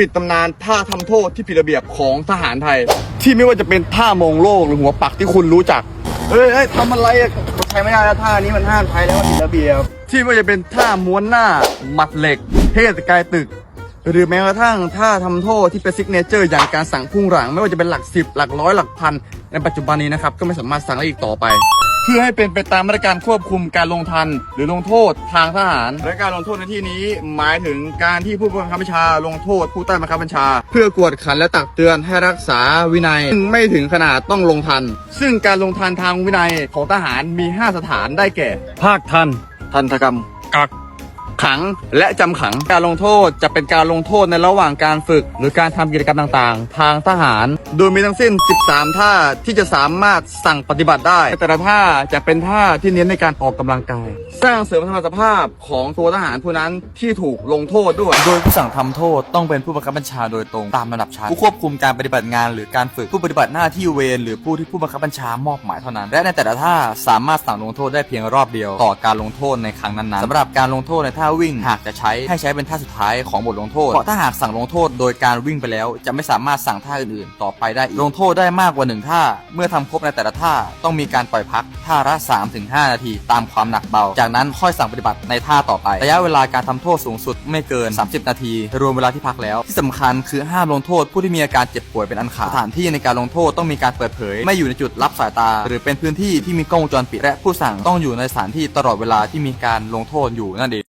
ปิดตำนานท่าทำโทษที่ผิดระเบียบของทหารไทย ที่ไม่ว่าจะเป็นท่ามองโลกหรือหัวปักที่คุณรู้จัก เฮ้ยเฮ้ยทำอะไรอะใช้ไม่ได้แล้วท่านี้มันห้ามใช้แล้วมันผิดระเบียบ ที่ไม่ว่าจะเป็นท่าม้วนหน้าหมัดเหล็ก เทศกายตึก หรือแม้กระทั่งท่าทำโทษที่เป็นซิกเนเจอร์อย่างการสั่งพุ่งหลัง ไม่ว่าจะเป็นหลักสิบหลักร้อยหลักพันในปัจจุบันนี้นะครับก็ไม่สามารถสั่งได้อีกต่อไป เพื่อให้เป็นไปตามมาตรการควบคุมการลงทัน หรือลงโทษทางทหาร และการลงโทษในที่นี้หมายถึงการที่ผู้บังคับบัญชาลงโทษผู้ใต้บังคับบัญชา เพื่อกวดขันและตักเตือนให้รักษาวินัยซึ่งไม่ถึงขนาดต้องลงทัน ซึ่งการลงทันทางวินัยของทหารมี 5 สถานได้แก่ ภาคทันทันตกรรมกัก ขังและจำขัง การลงโทษจะเป็นการลงโทษในระหว่างการฝึก หรือการทำกิจกรรมต่างๆ ทางทหาร โดยมีทั้งสิ้น 13 ท่าที่จะสามารถสั่งปฏิบัติได้ แต่ละท่าจะเป็นท่าที่เน้นในการออกกำลังกาย สร้างเสริมสมรรถภาพของตัวทหารผู้นั้นที่ถูกลงโทษด้วย โดยผู้สั่งทำโทษต้องเป็นผู้บังคับบัญชาโดยตรงตามระดับชั้นผู้ควบคุมการปฏิบัติงาน หรือการฝึกผู้ปฏิบัติหน้าที่เวรหรือผู้ที่ผู้บังคับบัญชามอบหมายเท่านั้น และในแต่ละท่าสามารถสั่งลงโทษได้เพียงรอบเดียว ต่อการลงโทษในครั้งนั้นๆสำหรับการลงโทษในท่าวิ่ง หากจะใช้ให้ใช้เป็นท่าสุดท้ายของบทลงโทษ เพราะถ้าหากสั่งลงโทษโดยการวิ่งไปแล้ว จะไม่สามารถสั่งท่าอื่นๆ ต่อไปได้อีกลงโทษได้มากกว่าหนึ่งท่า เมื่อทำครบในแต่ละท่าต้องมีการปล่อยพักท่าละ3-5 นาที ตามความหนักเบา จากนั้นค่อยสั่งปฏิบัติในท่าต่อไประยะเวลาการทำโทษสูงสุดไม่เกิน 30 นาที รวมเวลาที่พักแล้ว ที่สำคัญคือห้ามลงโทษผู้ที่มีอาการเจ็บป่วยเป็นอันขาดสถานที่ในการลงโทษต้องมีการเปิดเผย ไม่อยู่ในจุดรับสายตา หรือเป็นพื้นที่ที่มีกล้องวงจรปิดและผู้สั่งต้องอยู่ในสถานที่ตลอดเวลาที่มีการลงโทษอยู่นั่นเอง